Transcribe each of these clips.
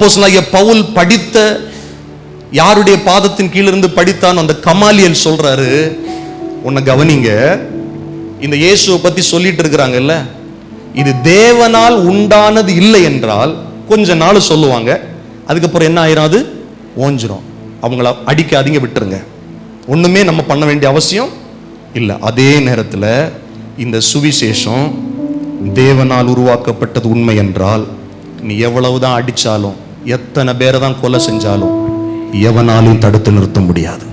அப்போஸ்தலனாகிய பவுல் படித்த யாருடைய பாதத்தின் கீழிருந்து படித்தான் அந்த கமாலியல் சொல்றாரு. உன்னை கவனிங்க இந்த இயேசுவை பத்தி சொல்லிட்டு இருக்கிறாங்கல்ல இது தேவனால் உண்டானது இல்லை என்றால் கொஞ்ச நாள் சொல்லுவாங்க அதுக்கப்புறம் என்ன ஆயிரும் அது? ஓஞ்சிரும். அவங்கள அடிக்காதீங்க விட்டுருங்க. ஒண்ணுமே நம்ம பண்ண வேண்டிய அவசியம் இல்லை. அதே நேரத்தில் இந்த சுவிசேஷம் தேவனால் உருவாக்கப்பட்டது உண்மை என்றால் நீ எவ்வளவுதான் அடிச்சாலும் எத்தனை பேரை தான் கொலை செஞ்சாலும் எவனாலையும் தடுத்து நிறுத்த முடியாது.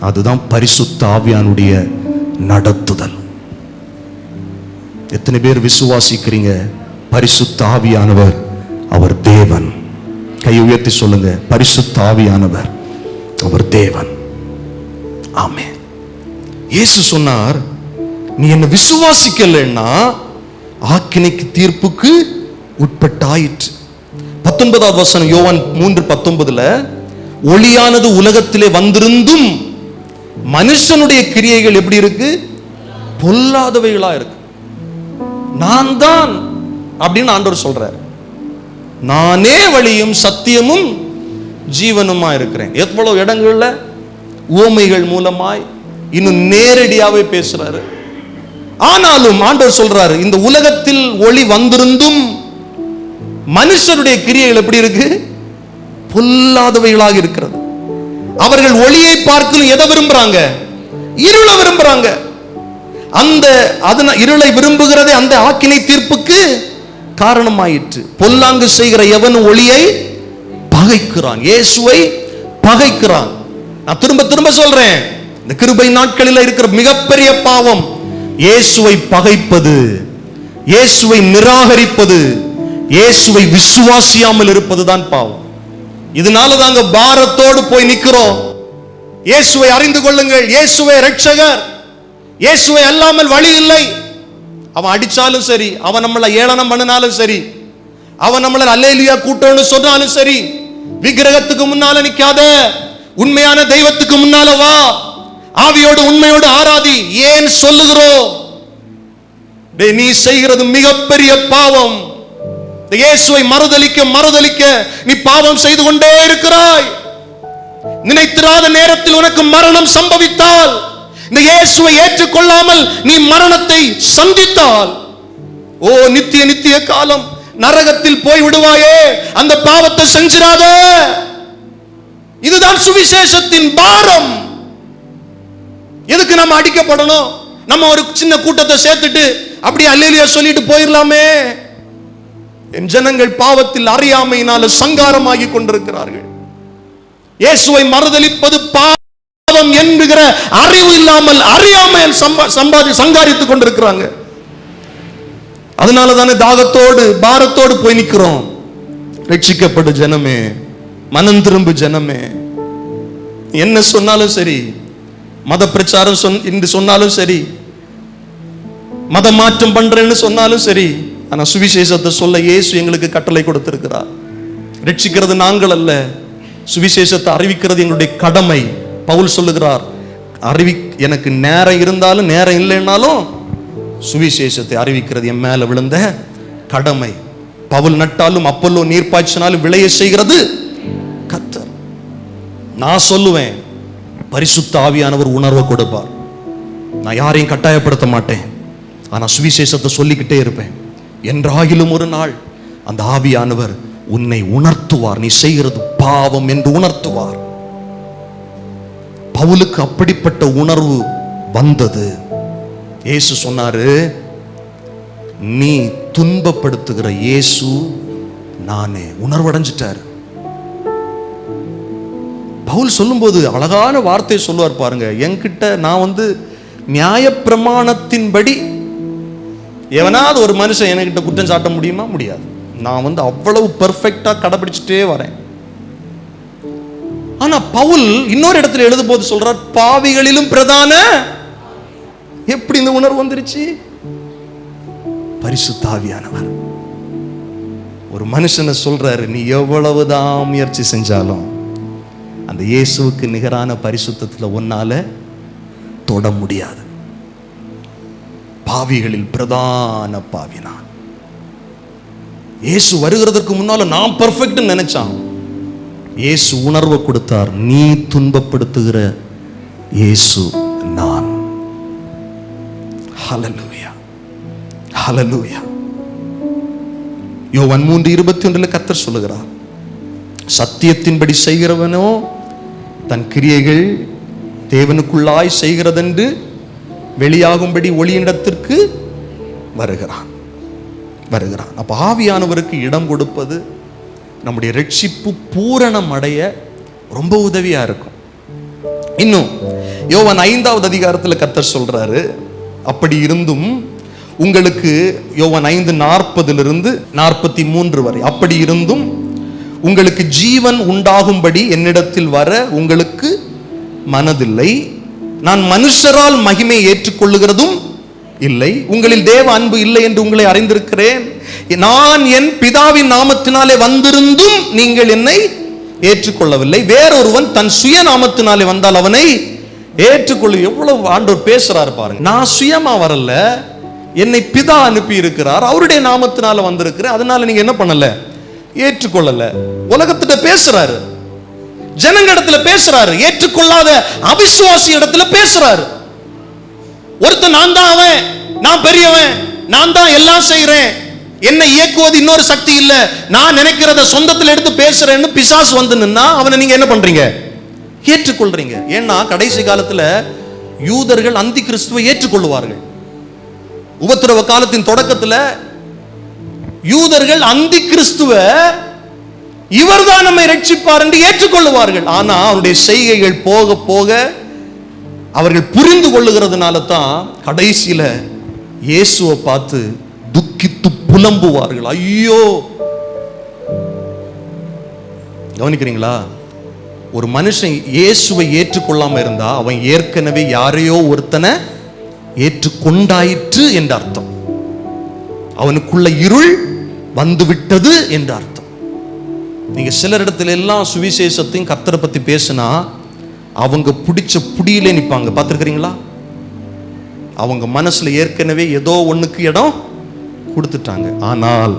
அதுதான் பரிசுத்த ஆவியானுடைய நடத்துதல். எத்தனை பேர் விசுவாசிக்கிறீங்க? பரிசுத்த ஆவியானவர் அவர் தேவன். கை உயர்த்தி சொல்லுங்க பரிசுத்த ஆவியானவர் அவர் தேவன். ஆமே இயேசு சொன்னார் நீ என்ன விசுவாசிக்கலைன்னா ஆக்கினைக்கு தீர்ப்புக்கு உட்பட்டாயிற்று. பத்தொன்பதாவது வசனம் யோவான் மூன்று பத்தொன்பதுல ஒளியானது உலகத்திலே வந்திருந்தும் மனுஷனுடைய கிரியைகள் எப்படி இருக்கு? பொல்லாதவைகளா இருக்கு. நான் தான் அப்படின்னு ஆண்டவர் சொல்றார். நானே வழியும் சத்தியமும் ஜீவனுமா இருக்கிறேன். எவ்வளவு இடங்கள்ல? ஓமைகள் மூலமாய் இன்னும் நேரடியாவே பேசுறாரு. ஆனாலும் ஆண்டவர் சொல்றாரு இந்த உலகத்தில் ஒளி வந்திருந்தும் மனுஷருடைய கிரியைகள் எப்படி இருக்கு? பொல்லாதவைகளாக இருக்கிறது. அவர்கள் ஒளியை பார்க்கலும் எதை விரும்புறாங்க? இருளை விரும்புறாங்க. அந்த அதன இருளை விரும்புகிறதே அந்த ஆக்கினை தீர்ப்புக்கு காரணமாயிற்று. பொல்லாங்கு செய்கிற எவன் ஒளியை? பகைக்கிறான். இயேசுவை பகைக்கிறான். நான் திரும்ப திரும்ப சொல்றேன். இந்த கிருபை நாட்களில் இருக்கிற மிகப்பெரிய பாவம். இயேசுவை பகைப்பது. இயேசுவை நிராகரிப்பது. இயேசுவை விசுவாசியாமல் இருப்பதுதான் பாவம். இதனால தாங்க பாரத்தோடு போய் நிக்கிறோம். இயேசுவை அறிந்து கொள்ளுங்கள். இயேசுவை ரட்சகர் இயேசுவை அல்லாமல் வழி இல்லை அவன் அடிச்சாலும் சரி அவன் நம்மளை ஏளனம் பண்ணினாலும் சரி அவன் நம்மளை அல்லேலியா கூட்டம்னு சொன்னாலும் சரி விக்கிரகத்துக்கு முன்னால நிக்காத உண்மையான தெய்வத்துக்கு முன்னால வா. ஆவியோடு உண்மையோடு ஆராதி. ஏன் சொல்லுகிறோம்? நீ செய்கிறது மிகப்பெரிய பாவம். இந்த இயேசுவை மறுதலிக்க மறுதலிக்க நீ பாவம் செய்து கொண்டே இருக்கிறாய். நினைத்திராத நேரத்தில் உனக்கு மரணம் சம்பவித்தால் இந்த இயேசுவை ஏற்றுக்கொள்ளாமல் நீ மரணத்தை சந்தித்தால் ஓ நித்திய நித்திய காலம் நரகத்தில் போய் விடுவாயே அந்த பாவத்தை செஞ்சிடாத. இதுதான் சுவிசேஷத்தின் பாரம். எதுக்கு நம்ம அடிக்கப்படணும்? நம்ம ஒரு சின்ன கூட்டத்தை சேர்த்துட்டு அப்படியே அல்லேலியா சொல்லிட்டு போயிடலாமே என் ஜனங்கள் பாவத்தில் அறியாமையினால சங்காரமாகி கொண்டிருக்கிறார்கள். இயேசுவை மறுதலிப்பது பாவம் என்கிற அறிவு இல்லாமல் அறியாமையில் சம்பா சம்பாதி சங்காரித்துக் கொண்டிருக்கிறாங்க. அதனால தானே தாகத்தோடு பாரத்தோடு போய் நிக்கிறோம். ரட்சிக்கப்படு ஜனமே மனம் திரும்பு ஜனமே. என்ன சொன்னாலும் சரி மத பிரச்சாரம் சொன் என்று சொன்னாலும் சரி மத மாற்றம் பண்றேன்னு சொன்னாலும் சரி ஆனால் சுவிசேஷத்தை சொல்ல இயேசு எங்களுக்கு கட்டளை கொடுத்திருக்கிறார். ரட்சிக்கிறது நாங்கள் அல்ல சுவிசேஷத்தை அறிவிக்கிறது எங்களுடைய கடமை. பவுல் சொல்லுகிறார் அறிவி எனக்கு நேரம் இருந்தாலும் நேரம் இல்லைன்னாலும் சுவிசேஷத்தை அறிவிக்கிறது என் மேலே விழுந்த கடமை. பவுல் நட்டாலும் அப்பல்லோ நீர் பாய்ச்சினாலும் விளைய செய்கிறது கத்தர். நான் சொல்லுவேன் பரிசுத்த ஆவியானவர் உணர்வை கொடுப்பார். நான் யாரையும் கட்டாயப்படுத்த மாட்டேன். ஆனால் சுவிசேஷத்தை சொல்லிக்கிட்டே இருப்பேன். என்றாகிலும் ஒரு நாள் அந்த ஆவியானவர் உன்னை உணர்த்துவார். நீ செய்கிறது பாவம் என்று உணர்த்துவார். பவுலுக்கு அப்படிப்பட்ட உணர்வு வந்தது. இயேசு சொன்னாரு நீ துன்பப்படுத்துகிற இயேசு நானே. உணர்வடைஞ்சிட்டார். பவுல் சொல்லும்போது அழகான வார்த்தையை சொல்லுவார் பாருங்க. என்கிட்ட நான் வந்து நியாயப்பிரமாணத்தின்படி எவனாவது ஒரு மனுஷன் என்கிட்ட குற்றம் சாட்ட முடியுமா? முடியாது. நான் வந்து அவ்வளவு பர்ஃபெக்டாக கடைபிடிச்சிட்டே வரேன். ஆனா பவுல் இன்னொரு இடத்துல எழுதும் போது சொல்றார் பாவிகளிலும் பிரதான. எப்படி இந்த உணர்வு வந்துருச்சு? பரிசுத்தாவியானவர் ஒரு மனுஷனை சொல்றாரு நீ எவ்வளவுதான் முயற்சி செஞ்சாலும் அந்த இயேசுவுக்கு நிகரான பரிசுத்தில உன்னால தொட முடியாது. பாவிகளில் பிரதான பாவி நான். இயேசு வருகிறதற்கு முன்னால நான் பர்ஃபெக்ட் நினைச்சான். இயேசு உணர்வை கொடுத்தார் நீ துன்பப்படுத்துகிற இயேசு நான். ஹலலூயா ஹalleluya யோவான் மூன்று இருபத்தி ஒன்றில் கத்தர் சொல்லுகிறார் சத்தியத்தின்படி செய்கிறவனோ தன் கிரியைகள் தேவனுக்குள்ளாய் செய்கிறதென்று வெளியாகும்படி ஒளியிடத்திற்கு வருகிறான். வருகிறான். அப்போ ஆவியானவருக்கு இடம் கொடுப்பது நம்முடைய ரட்சிப்பு பூரணம் அடைய ரொம்ப உதவியாக இருக்கும். இன்னும் யோவன் ஐந்தாவது அதிகாரத்தில் கத்தர் சொல்கிறாரு அப்படி இருந்தும் உங்களுக்கு யோவன் ஐந்து நாற்பதிலிருந்து நாற்பத்தி மூன்று வரை அப்படி இருந்தும் உங்களுக்கு ஜீவன் உண்டாகும்படி என்னிடத்தில் வர உங்களுக்கு மனதில்லை. நான் மனுஷரால் மகிமை ஏற்றுக்கொள்ளுகிறதும் இல்லை. உங்களில் தேவ அன்பு இல்லை என்று உங்களை அறிந்திருக்கிறேன். நான் என் பிதாவின் நாமத்தினாலே வந்திருந்தும் நீங்கள் என்னை ஏற்றுக்கொள்ளவில்லை. வேறொருவன் தன் சுய நாமத்தினாலே வந்தால் அவனை ஏற்றுக்கொள்ள. எவ்வளவு ஆண்டோர் பேசுறாரு பாருங்க. நான் சுயமா வரல. என்னை பிதா அனுப்பி இருக்கிறார் அவருடைய நாமத்தினால வந்திருக்கிறேன். அதனால நீங்க என்ன பண்ணல? ஏற்றுக்கொள்ளல. உலகத்திட்ட பேசுறாரு. ஜனங்க இடத்துல பேசுறாரு. ஏற்றுக்கொள்ளாத அவிசுவாசி இடத்துல பேசுறாரு. ஒருத்தன் நான் தான் அவன் நான் பெரியவன் நான் தான் எல்லாம் செய்யறேன் என்னை இயக்குவது இன்னொரு சக்தி இல்ல. நான் நினைக்கிறத சொந்தத்தில் எடுத்து பேசுறேன்னு பிசாசு வந்து நின்னா அவனை நீங்க என்ன பண்றீங்க? ஏற்றுக்கொள்றீங்க. ஏன்னா கடைசி காலத்துல யூதர்கள் அந்தி கிறிஸ்துவை ஏற்றுக்கொள்வார்கள் உபத்திரவ காலத்தின் தொடக்கத்துல யூதர்கள் அந்தி கிறிஸ்துவ இவர்தான் நம்மை ரட்சிப்பார் என்று ஏற்றுக்கொள்ளுவார்கள். ஆனா அவருடைய செய்கைகள் போக போக அவர்கள் புரிந்து கொள்ளுகிறதுனால தான் கடைசியில இயேசுவை பார்த்து துக்கித்து புலம்புவார்கள். ஐயோ! கவனிக்கிறீங்களா? ஒரு மனுஷன் இயேசுவை ஏற்றுக்கொள்ளாம இருந்தா அவன் ஏற்கனவே யாரையோ ஒருத்தனை ஏற்றுக்கொண்டாயிற்று என்ற அர்த்தம். அவனுக்குள்ள இருள் வந்துவிட்டது என்ற அர்த்தம். நீங்கள் சிலர் இடத்துல எல்லாம் சுவிசேஷத்தையும் கத்தரை பற்றி பேசினா அவங்க பிடிச்ச புடியிலே நிற்பாங்க பார்த்துருக்குறீங்களா? அவங்க மனசுல ஏற்கனவே ஏதோ ஒன்றுக்கு இடம் கொடுத்துட்டாங்க. ஆனால்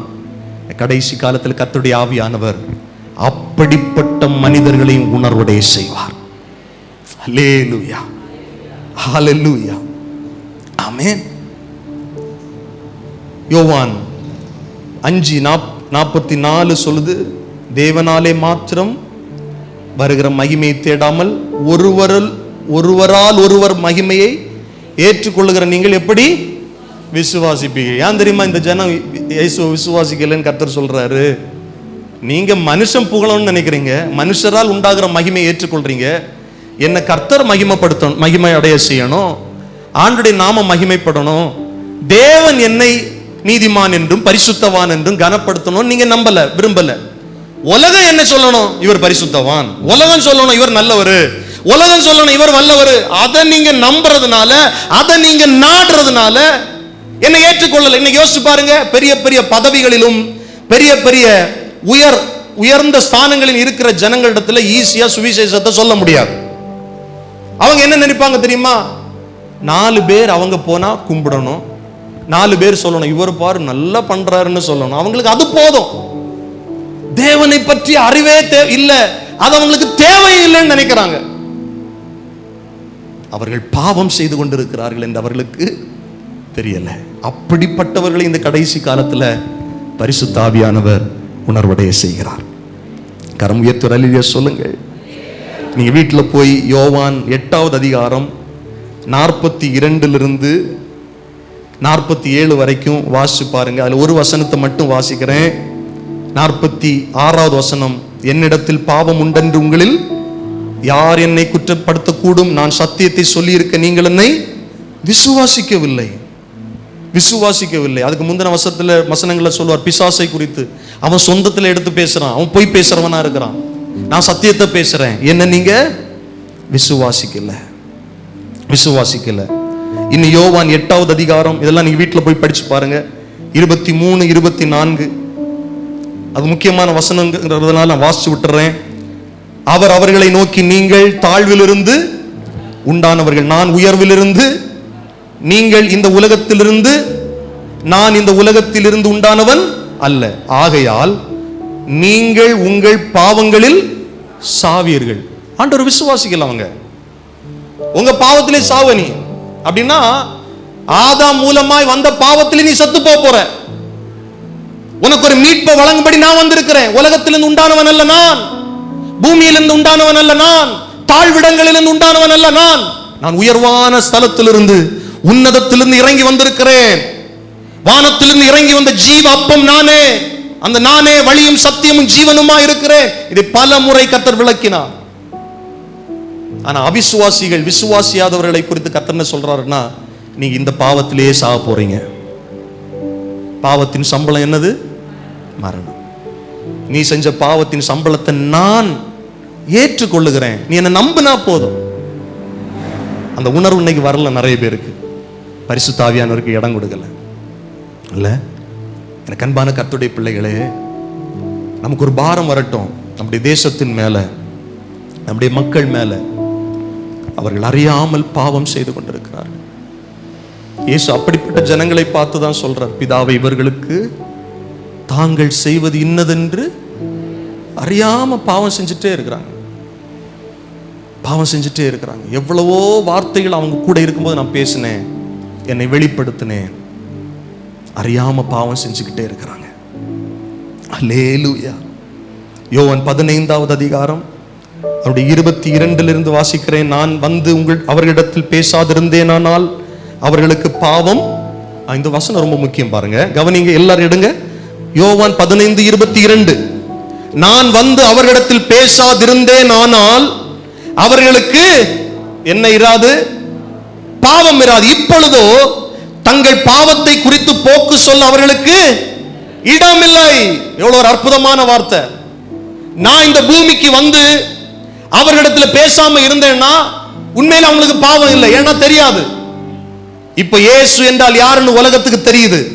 கடைசி காலத்தில் கத்தருடைய ஆவியானவர் அப்படிப்பட்ட மனிதர்களையும் உணர்வுடைய செய்வார். ஹalleluya ஹalleluya ஆமென். யோவான் அஞ்சு நாப் நாற்பத்தி நாலு சொல்லுது தேவனாலே மாத்திரம் வருகிற மகிமையை தேடாமல் ஒருவரில் ஒருவரால் ஒருவர் மகிமையை ஏற்றுக்கொள்ளுகிற நீங்கள் எப்படி? விசுவாசிப்பீங்க ஏன் தெரியுமா இந்த ஜனம் இயேசுவை விசுவாசிக்கலைன்னு கர்த்தர் சொல்றாரு? நீங்க மனுஷன் புகழணும்னு நினைக்கிறீங்க. மனுஷரால் உண்டாகிற மகிமையை ஏற்றுக்கொள்றீங்க. என்னை கர்த்தர் மகிமைப்படுத்தணும் மகிமை அடைய செய்யணும். ஆண்டுடைய நாம மகிமைப்படணும். தேவன் என்னை நீதிமான் என்றும் பரிசுத்தவான் என்றும் கனப்படுத்தணும் நீங்க நம்பல விரும்பலை. உலகம் என்ன சொல்லணும்? இவர் பரிசுத்தவான். உலகம் சொல்லணும் இவர் நல்லவர். உலகம் சொல்லணும் இவர் வல்லவர். அதை நீங்க நம்புறதுனால அதை நீங்க நாடுறதுனால என்ன ஏற்றுக்கொள்ளல. இன்னைக்கு யோசிச்சு பாருங்க பெரிய பெரிய பதவிகளிலும் பெரிய பெரிய உயர் உயர்ந்த ஸ்தானங்களில் இருக்கிற ஜனங்களிடத்துல ஈஸியா சுவிசேஷத்தை சொல்ல முடியாது. அவங்க என்ன நினைப்பாங்க தெரியுமா? நாலு பேர் அவங்க போனா கும்பிடணும். நாலு பேர் சொல்லணும் இவர் பாரு நல்லா பண்றாருன்னு சொல்லணும். அவங்களுக்கு அது போதும். தேவனை பற்றி அறிவே இல்லை இல்ல. அது அவங்களுக்கு தேவையில்லைன்னு நினைக்கிறாங்க. அவர்கள் பாவம் செய்து கொண்டிருக்கிறார்கள் என்று அவர்களுக்கு தெரியல. அப்படிப்பட்டவர்களை இந்த கடைசி காலத்துல பரிசுத்தாவியானவர் உணர்வடைய செய்கிறார். கரம் உயர்த்துறலிய சொல்லுங்கள். நீங்க வீட்டுல போய் யோவான் எட்டாவது அதிகாரம் நாற்பத்தி இரண்டிலிருந்து நாற்பத்தி ஏழு வரைக்கும் வாசிச்சு பாருங்க. அதுல ஒரு வசனத்தை மட்டும் வாசிக்கிறேன். நாற்பத்தி ஆறாவது வசனம் என்னிடத்தில் பாவம் உண்டென்று உங்களில் யார் என்னை குற்றப்படுத்தக்கூடும்? நான் சத்தியத்தை சொல்லியிருக்க நீங்கள் என்னை விசுவாசிக்கவில்லை. விசுவாசிக்கவில்லை. அதுக்கு முந்தின வசத்தில் வசனங்களை சொல்லுவார் பிசாசை குறித்து. அவன் சொந்தத்தில் எடுத்து பேசுறான். அவன் போய் பேசுறவனா இருக்கிறான். நான் சத்தியத்தை பேசுறேன். என்ன நீங்க விசுவாசிக்கல. விசுவாசிக்கல. இன்னும் யோவான் எட்டாவது அதிகாரம் இதெல்லாம் நீங்க வீட்டில் போய் படிச்சு பாருங்க. இருபத்தி மூணு இருபத்தி நான்கு. அது முக்கியமான வசனங்கிறதுனால நான் வாசிச்சு விட்டுறேன். அவர் அவர்களை நோக்கி நீங்கள் தாழ்விலிருந்து உண்டானவர்கள். நான் உயர்விலிருந்து நீங்கள் இந்த உலகத்திலிருந்து நான் இந்த உலகத்திலிருந்து உண்டானவன் அல்ல. ஆகையால் நீங்கள் உங்கள் பாவங்களில் சாவீர்கள். ஆண்டவர் விசுவாசிக்கல அவங்க. உங்க பாவத்திலே சாவ நீ. அப்படின்னா ஆதாம் மூலமாய் வந்த பாவத்திலே நீ செத்து போற. உனக்கு ஒரு மீட்பை வழங்கும்படி நான் வந்திருக்கிறேன். உலகத்திலிருந்து உண்டானவன் அல்ல நான். பூமியிலிருந்து உண்டானவன் அல்ல நான். தாழ்விடங்களிலிருந்து உண்டானவன் அல்ல நான். நான் உயர்வான ஸ்தலத்திலிருந்து உன்னதத்திலிருந்து இறங்கி வந்திருக்கிறேன். வானத்திலிருந்து இறங்கி வந்த ஜீவ அப்பம் நானே. அந்த நானே வழியும் சத்தியமும் ஜீவனுமா இருக்கிறேன். இதை பல முறை கத்தர் விளக்கினார். ஆனா அவிசுவாசிகள் விசுவாசியாதவர்களை குறித்து கத்தர் என்ன சொல்றாருன்னா நீங்க இந்த பாவத்திலேயே சாக போறீங்க. பாவத்தின் சம்பளம் என்னது? மரணம். நீ செஞ்ச பாவத்தின் சம்பளத்தை நான் ஏற்றுக்கொள்ளுகிறேன். நீ என்ன நம்பினா போதும். அந்த உணர்வு இன்னைக்கு வரல நிறைய பேருக்கு. பரிசுத்தாவியானவருக்கு இடம் கொடுக்கல. இல்ல? எனக்கு அன்பான கத்துடைய பிள்ளைகளே நமக்கு ஒரு பாரம் வரட்டும். நம்முடைய தேசத்தின் மேல நம்முடைய மக்கள் மேல. அவர்கள் அறியாமல் பாவம் செய்து கொண்டிருக்கிறார்கள். இயேசு அப்படிப்பட்ட ஜனங்களை பார்த்து தான் சொல்றார் பிதாவை இவர்களுக்கு தாங்கள் செய்வது இன்னதென்று அறியாம பாவம் செஞ்சுட்டே இருக்கிறாங்க. பாவம் செஞ்சுட்டே இருக்கிறாங்க. எவ்வளவோ வார்த்தைகள் அவங்க கூட இருக்கும்போது நான் பேசினேன். என்னை வெளிப்படுத்தினேன். அறியாம பாவம் செஞ்சுக்கிட்டே இருக்கிறாங்க. அல்லேலூயா யோவன் பதினைந்தாவது அதிகாரம். அவருடைய இருபத்தி இரண்டிலிருந்து வாசிக்கிறேன். நான் வந்து உங்கள் அவர்களிடத்தில் பேசாதிருந்தேனானால் அவர்களுக்கு பாவம். இந்த வசனம் ரொம்ப முக்கியம் பாருங்க. கவனிங்க எல்லாரும் எடுங்க. யோவான் பதினைந்து இருபத்தி இரண்டு நான் வந்து அவர்களிடத்தில் பேசாதிருந்தேன் ஆனால் அவர்களுக்கு என்ன இராது? பாவம் இராது. இப்பொழுதோ தங்கள் பாவத்தை குறித்து போக்கு சொல்ல அவர்களுக்கு இடமில்லை. எவ்வளவு ஒரு அற்புதமான வார்த்தை. நான் இந்த பூமிக்கு வந்து அவர்களிடத்தில் பேசாம இருந்தேன்னா உண்மையில அவங்களுக்கு பாவம் இல்லை. ஏன்னா தெரியாது. இப்ப இயேசு என்றால் யாருன்னு உலகத்துக்கு தெரியுது.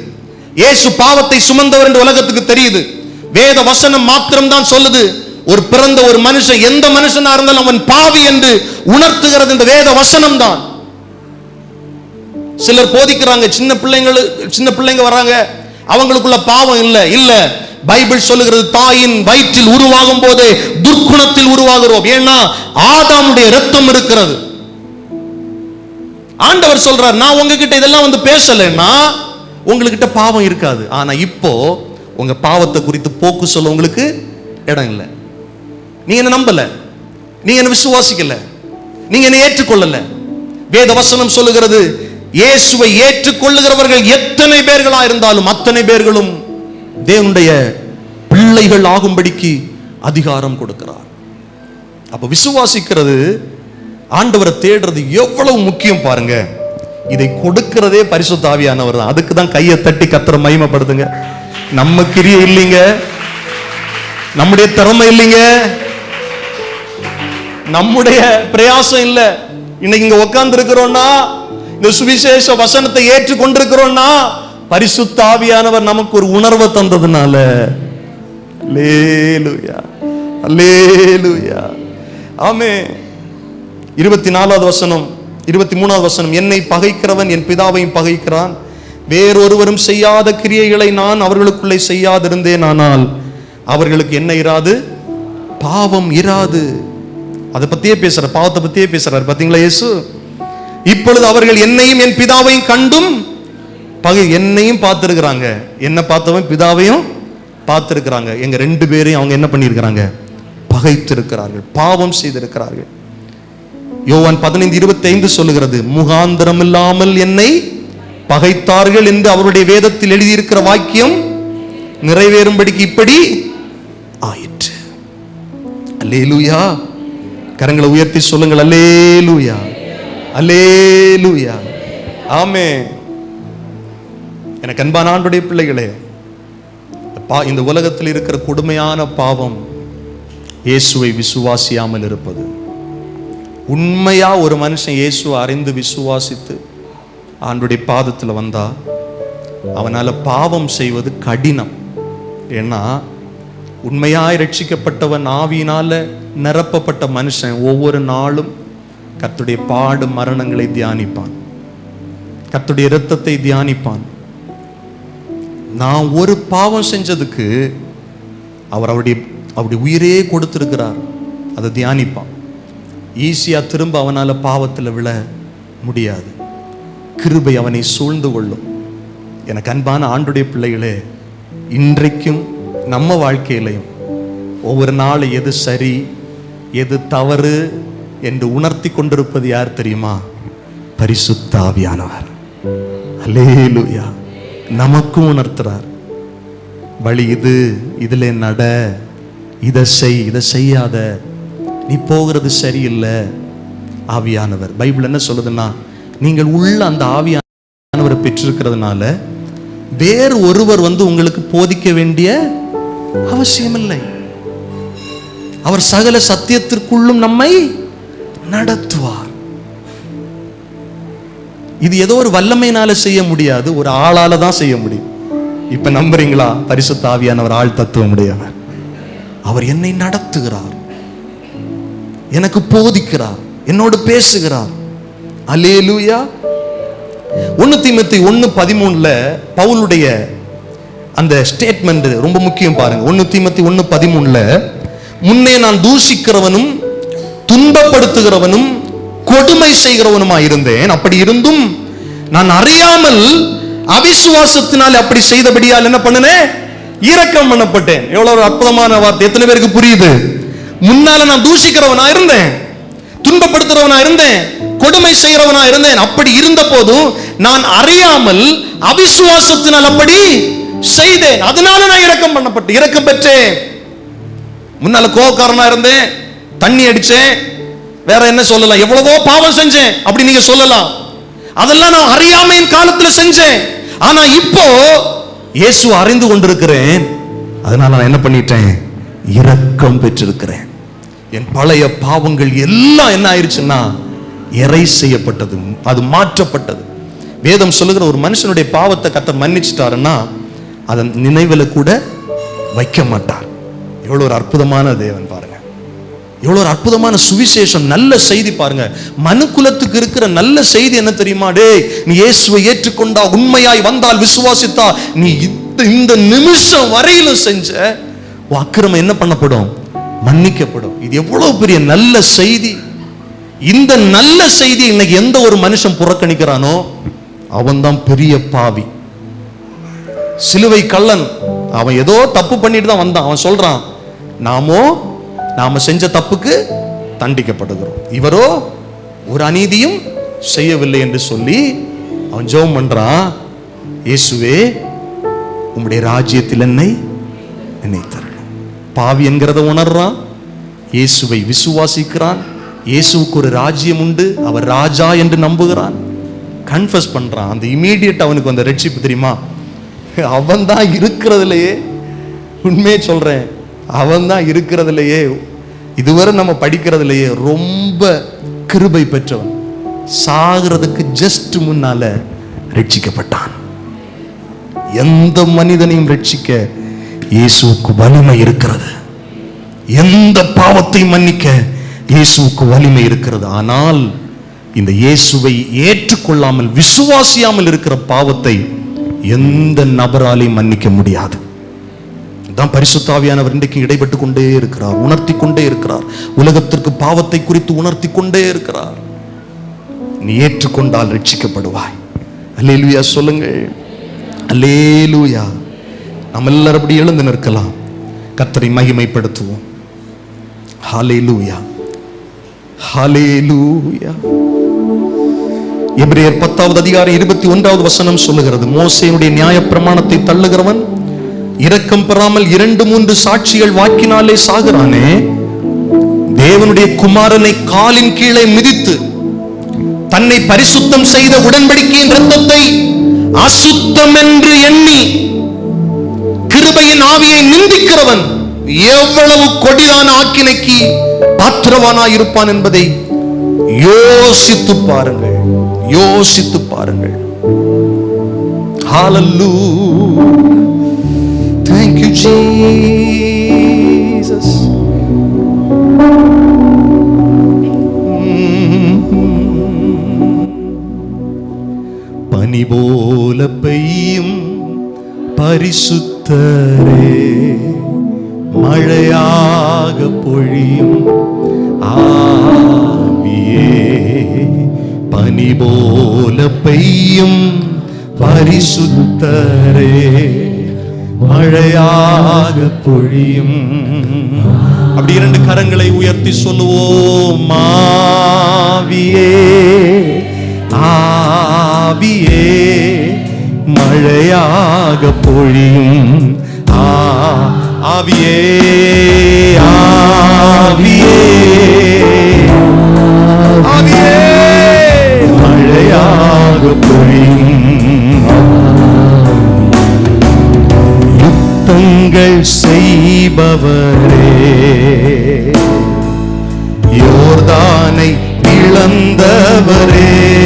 இயேசு பாவத்தை சுமந்தவர் என்று உலகத்துக்கு தெரியுது. வேத வசனம் மாத்திரம் தான் சொல்லுது. ஒரு பிறந்த ஒரு மனுஷன் எந்த மனுஷனா இருந்தாலும் அவன் பாவி என்று உணர்த்துகிறது இந்த வேத வசனம் தான் சிலர் போதிக்கிறாங்க சின்ன பிள்ளைங்கள் சின்ன பிள்ளைங்க வராங்க அவங்களுக்குள்ள பாவம் இல்ல இல்ல. பைபிள் சொல்லுகிறது தாயின் வயிற்றில் உருவாகும் போதே துர்க்குணத்தில் உருவாகிறோம். ஏன்னா ஆதாமுடைய ரத்தம் இருக்கிறது. ஆண்டவர் சொல்றார் நான் உங்ககிட்ட இதெல்லாம் வந்து பேசலைன்னா உங்கள்கிட்ட பாவம் இருக்காது. ஆனால் இப்போ உங்கள் பாவத்தை குறித்து போக்கு சொல்ல உங்களுக்கு இடம் இல்லை. நீ என்ன நம்பல. நீ என்ன விசுவாசிக்கல. நீங்கள் என்ன ஏற்றுக்கொள்ளல. வேத வசனம் சொல்லுகிறது இயேசுவை ஏற்றுக்கொள்ளுகிறவர்கள் எத்தனை பேர்களா இருந்தாலும் அத்தனை பேர்களும் தேவனுடைய பிள்ளைகள் ஆகும்படிக்கு அதிகாரம் கொடுக்கிறார். அப்ப விசுவாசிக்கிறது ஆண்டவரை தேடுறது எவ்வளவு முக்கியம் பாருங்க. இதை கொடுக்கிறதே பரிசுத்த ஆவியானவர் தான். அதுக்கு தான் கையை தட்டி கத்துற மகிமைப்படுத்துங்க. நம்ம கிரிய இல்லைங்க. நம்முடைய திறமை இல்லைங்க. நம்முடைய பிரயாசம் இல்ல. இன்னைக்கு இங்க உட்கார்ந்து இருக்கிறோம்னா இந்த சுவிசேஷ வசனத்தை ஏற்று கொண்டிருக்கிறோம்னா பரிசுத்த ஆவியானவர் நமக்கு ஒரு உணர்வை தந்ததுனால. லேலுயா லேலுயா ஆமே இருபத்தி நாலாவது வசனம். இருபத்தி மூணாவது வசனம் என்னை பகைக்கிறவன் என் பிதாவையும் பகைக்கிறான். வேறொருவரும் செய்யாத கிரியைகளை நான் அவர்களுக்குள்ளே செய்யாதிருந்தேன் ஆனால் அவர்களுக்கு என்ன இராது? பாவம் இராது. அதை பத்தியே பேசுற பாவத்தை பத்தியே பேசுறாரு. பாத்தீங்களா இயேசு? இப்பொழுது அவர்கள் என்னையும் என் பிதாவையும் கண்டும் பகை என்னையும் பார்த்துருக்குறாங்க. என்ன பார்த்தவன்? பிதாவையும் பார்த்துருக்குறாங்க. எங்க ரெண்டு பேரையும் அவங்க என்ன பண்ணியிருக்கிறாங்க? பகைத்திருக்கிறார்கள். பாவம் செய்திருக்கிறார்கள். யோவான் பதினைந்து இருபத்தி ஐந்து சொல்லுகிறது முகாந்திரம் இல்லாமல் என்னை பகைத்தார்கள் என்று அவருடைய வேதத்தில் எழுதியிருக்கிற வாக்கியம் நிறைவேறும்படிக்கு இப்படி ஆயிற்று. அல்லேலூயா. கரங்களை உயர்த்தி சொல்லுங்கள் அல்லேலூயா. அல்லேலூயா. ஆமே எனக்கு அன்பான ஆண்டுடைய பிள்ளைகளே பா- இந்த உலகத்தில் இருக்கிற கொடுமையான பாவம் இயேசுவை விசுவாசியாமல் இருப்பது. உண்மையாக ஒரு மனுஷன் இயேசுவை அறிந்து விசுவாசித்து ஆண்டுடைய பாதத்தில் வந்தா அவனால் பாவம் செய்வது கடினம். ஏன்னா உண்மையாய் ரட்சிக்கப்பட்டவன் ஆவியினால் நிரப்பப்பட்ட மனுஷன் ஒவ்வொரு நாளும் கத்துடைய பாடு மரணங்களை தியானிப்பான். கத்துடைய இரத்தத்தை தியானிப்பான். நான் ஒரு பாவம் செஞ்சதுக்கு அவர் அவருடைய அவருடைய உயிரே கொடுத்திருக்கிறார். அதை தியானிப்பான். ஈஸியாக திரும்ப அவனால் பாவத்தில் விழ முடியாது. கிருபை அவனை சூழ்ந்து கொள்ளும். எனக்கு அன்பான ஆண்டுடைய பிள்ளைகளே இன்றைக்கும் நம்ம வாழ்க்கையிலையும் ஒவ்வொரு நாள் எது சரி எது தவறு என்று உணர்த்தி கொண்டிருப்பது யார் தெரியுமா? பரிசுத்தாவியானவர் அலேலுயா நமக்கும் உணர்த்துறார். வழி இது இதில் நட இதை செய் இதை செய்யாத நீ போகிறது சரியில்லை. ஆவியானவர். பைபிள் என்ன சொல்லுதுன்னா நீங்கள் உள்ள அந்த ஆவியானவரை பெற்றிருக்கிறதுனால வேறு ஒருவர் வந்து உங்களுக்கு போதிக்க வேண்டிய அவசியமில்லை. அவர் சகல சத்தியத்திற்குள்ளும் நம்மை நடத்துவார். இது ஏதோ ஒரு வல்லமையினால செய்ய முடியாது ஒரு ஆளால தான் செய்ய முடியும். இப்ப நம்புறீங்களா? பரிசுத்த ஆவியானவர் ஆள் தத்துவம் உடையவர் அவர் என்னை நடத்துகிறார். எனக்கு போதிக்கிறார் என்னோடு பேசுகிறார். அலேலூயா ஒன்னு தீமத்தி ஒன்னு பதிமூணுல பவுலுடைய அந்த ஸ்டேட்மெண்ட் ரொம்ப முக்கியம் பாருங்க. ஒன்னு தீமத்தி ஒன்னு பதிமூணுல முன்னே நான் தூஷிக்கிறவனும் துன்பப்படுத்துகிறவனும் கொடுமை செய்கிறவனுமா இருந்தேன். அப்படி இருந்தும் நான் அறியாமல் அவிசுவாசத்தினால் அப்படி செய்தபடியால் என்ன பண்ணினேன்? இரக்கம் பண்ணப்பட்டேன். எவ்வளவு ஒரு அற்புதமான வார்த்தை. எத்தனை பேருக்கு புரியுது? முன்னால நான் தூஷிக்கிறவனா இருந்தேன். துன்பப்படுத்துறவனா இருந்தேன். கொடுமை செய்யறவனா இருந்தேன். அப்படி இருந்த போதும் நான் அறியாமல் அவிசுவாசத்தினால் அப்படி செய்தேன். அதனால நான் இரக்கம் பண்ணப்பட்டேன் இரக்கம் பெற்றேன். முன்னால கோபக்காரனா இருந்தேன். தண்ணி அடிச்சேன். வேற என்ன சொல்லலாம்? எவ்வளவோ பாவம் செஞ்சேன். அப்படி நீங்க சொல்லலாம். அதெல்லாம் நான் அறியாமையின் காலத்துல செஞ்சேன். ஆனா இப்போ இயேசு அறிந்து கொண்டிருக்கிறேன். அதனால நான் என்ன பண்ணிட்டேன்? இரக்கம் பெற்றிருக்கிறேன். என் பழைய பாவங்கள் எல்லாம் என்ன ஆயிடுச்சுன்னா எரை செய்யப்பட்டது அது மாற்றப்பட்டது. வேதம் சொல்லுகிற ஒரு மனுஷனுடைய பாவத்தை கத்த மன்னிச்சிட்டாருன்னா அதன் நினைவில் கூட வைக்க மாட்டார். எவ்வளோ ஒரு அற்புதமான தேவன் பாருங்க. எவ்வளோ ஒரு அற்புதமான சுவிசேஷம் நல்ல செய்தி பாருங்க. மனுக்குலத்துக்கு இருக்கிற நல்ல செய்தி என்ன தெரியுமா? டே நீ இயேசுவை ஏற்றுக்கொண்டா உண்மையாய் வந்தால் விசுவாசித்தா நீ இந்த இந்த நிமிஷம் வரையிலும் செஞ்ச அக்கிரமம் என்ன பண்ணப்படும்? மன்னிக்கப்படும். இது எவ்வளவு பெரிய நல்ல செய்தி. இந்த நல்ல செய்தி இன்னைக்கு எந்த ஒரு மனுஷன் புறக்கணிக்கிறானோ அவன்தான் பெரிய பாவி. சிலுவை கள்ளன். அவன் ஏதோ தப்பு பண்ணிட்டு தான் வந்தான். அவன் சொல்றான் நாமோ நாம செஞ்ச தப்புக்கு தண்டிக்கப்படுகிறோம் இவரோ ஒரு அநீதியும் செய்யவில்லை என்று சொல்லி அவன் ஜெபம் பண்றான். இயேசுவே உம்முடைய ராஜ்யத்தில் என்னை நினைத்தார். பாவி என்கிறத உணர்றான். இயேசுவை விசுவாசிக்கிறான். இயேசுவுக்கு ஒரு ராஜ்யம் உண்டு. அவர் ராஜா என்று நம்புகிறான். கன்ஃபஸ் பண்றான். அந்த இமீடியட் அவனுக்கு அந்த ரட்சிப்பு தெரியுமா? அவன் தான் இருக்கிறதுலையே. உண்மையே சொல்றேன். அவன் தான் இருக்கிறதுலையே. இதுவரை நம்ம படிக்கிறதுலையே ரொம்ப கிருபை பெற்றவன். சாகிறதுக்கு ஜஸ்ட் முன்னால ரட்சிக்கப்பட்டான். எந்த மனிதனையும் ரட்சிக்க இயேசுவுக்கு வலிமை இருக்கிறது. எந்த பாவத்தையும் மன்னிக்க இயேசுவுக்கு வலிமை இருக்கிறது? ஆனால் இந்த இயேசுவை ஏற்றுக்கொள்ளாமல் விசுவாசியாமல் இருக்கிற பாவத்தை எந்த நபராலையும் மன்னிக்க முடியாது. தான் பரிசுத்தாவியானவர் இன்றைக்கு இடைபட்டு கொண்டே இருக்கிறார் உணர்த்தி கொண்டே இருக்கிறார் உலகத்திற்கு பாவத்தை குறித்து உணர்த்தி கொண்டே இருக்கிறார். நீ ஏற்றுக்கொண்டால் ரட்சிக்கப்படுவாய். அல்லேலுயா சொல்லுங்கள். அல்லேலுயா. நம்ம எல்லாரும் அப்படி எழுந்து நிற்கலாம். கத்தரை மகிமைப்படுத்துவோம். ஹalleluya எபிரேயர் பத்தாவது அதிகாரம் இருபத்தி ஒன்றாவது வசனம் சொல்லுகிறது. மோசையினுடைய நியாயப்பிரமாணத்தை தள்ளுகிறவன் இரக்கம் பெறாமல் இரண்டு மூன்று சாட்சிகள் வாக்கினாலே சாகிறானே. தேவனுடைய குமாரனை காலின் கீழே மிதித்து தன்னை பரிசுத்தம் செய்த உடன்படிக்கையின் ரத்தத்தை அசுத்தம் என்று எண்ணி கிருபையின் ஆவியை நிந்திக்கிறவன் எவ்வளவு கொடிதான ஆக்கினைக்கு பாத்திரவானாய் இருப்பான் என்பதை யோசித்து பாருங்கள். யோசித்து பாருங்கள். Hallelujah. Thank you Jesus mm-hmm. பனி போல பெய்யும் கர்த்தரே மழையாக பொழியும் ஆவியே பனி போல பெய்யும் பரிசுத்தரே மழையாக பொழியும். அப்படி இரண்டு கரங்களை உயர்த்தி சொல்லுவோம் ஆவியே ஆவியே. மழையாக பொழியும். ஆ ஆவியே ஆவியே. ஆவியே. மழையாக பொழியும். யுத்தங்கள் செய்பவரே. யோர்தானை இழந்தவரே.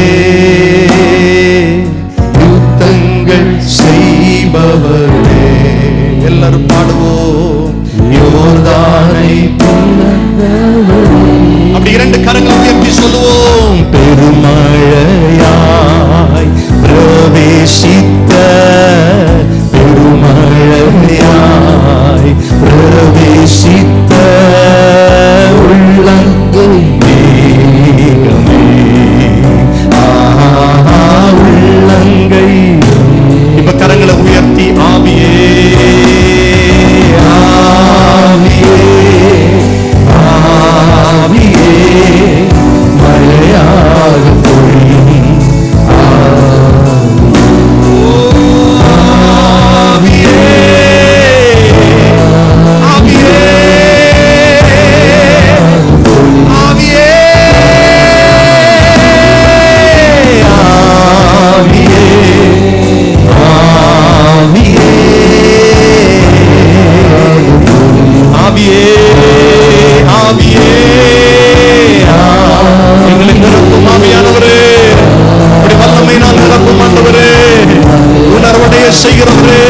உணர்வடைய செய்கிறவரே.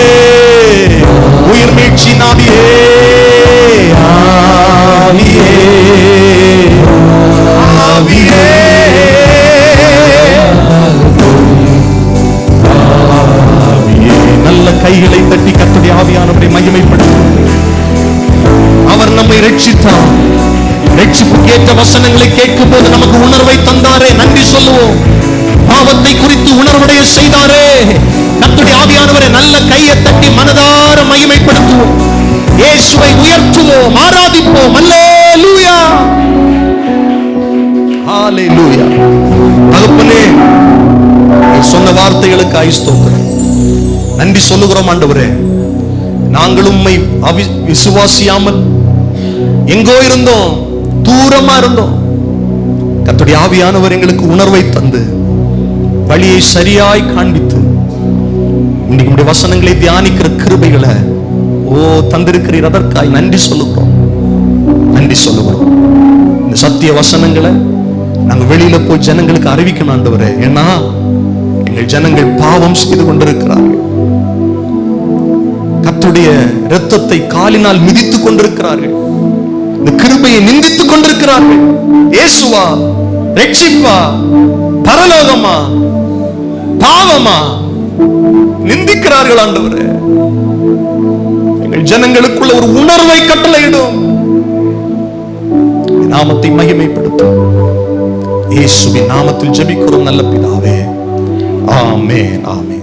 உயிர் மீட்சி ஆவியே. ஆவியே. ஆவியே. நல்ல கைகளை தட்டி கத்தடி ஆவியானவரை மகிமைப்படுத்தும் அவர் நம்மை ரட்சித்தார். ரட்சிப்புக்கு ஏற்ற வசனங்களை கேட்கும் போது நமக்கு உணர்வை தந்தாரே. நன்றி சொல்லுவோம். பாவத்தை குறித்து உணர்வுடைய செய்தாரே. கர்த்தருடைய ஆவியானவரை நல்ல கையை தட்டி மனதார மகிமைப்படுத்துவோம். இயேசுவை உயர்த்துவோம் ஆராதிப்போம். அல்லேலூயா. ஹalleluya தகப்பனே நீர் சொன்ன வார்த்தைகளுக்கு ஐஸ்தோத்திரம். நன்றி சொல்லுகிறோம் ஆண்டவரே. நாங்களும் உம்மை அவி விசுவாசியாமல் எங்கோ இருந்தோம் தூரமா இருந்தோம். கத்துடைய ஆவியானவர் எங்களுக்கு உணர்வை தந்து வழியை சரியாய் காண்பித்து இன்னைக்கு உடைய வசனங்களை தியானிக்கிற கிருபைகளை ஓ தந்திருக்கிறீர் அதற்காய் நன்றி சொல்லுகிறோம். நன்றி சொல்லுகிறோம். இந்த சத்திய வசனங்களை நாங்கள் வெளியில போய் ஜனங்களுக்கு அறிவிக்கணும் ஆண்டவரே. ஏன்னா எங்கள் ஜனங்கள் பாவம் செய்து கொண்டிருக்கிறார்கள். கத்துடைய இரத்தத்தை காலினால் மிதித்துக் கொண்டிருக்கிறார்கள். இந்த கிருபையை நிந்தித்துக் கொண்டிருக்கிறார்கள். இயேசுவா ரட்சிப்பா பரலோகமா பாவமா நிந்திக்கிறார்கள் ஆண்டவரே. எங்கள் ஜனங்களுக்குள்ள ஒரு உணர்வை கட்டளையிடும். நாமத்தை மகிமைப்படுத்தும். இயேசுவின் நாமத்தில் ஜெபிக்கிறோம் நல்ல பிதாவே. ஆமே ஆமே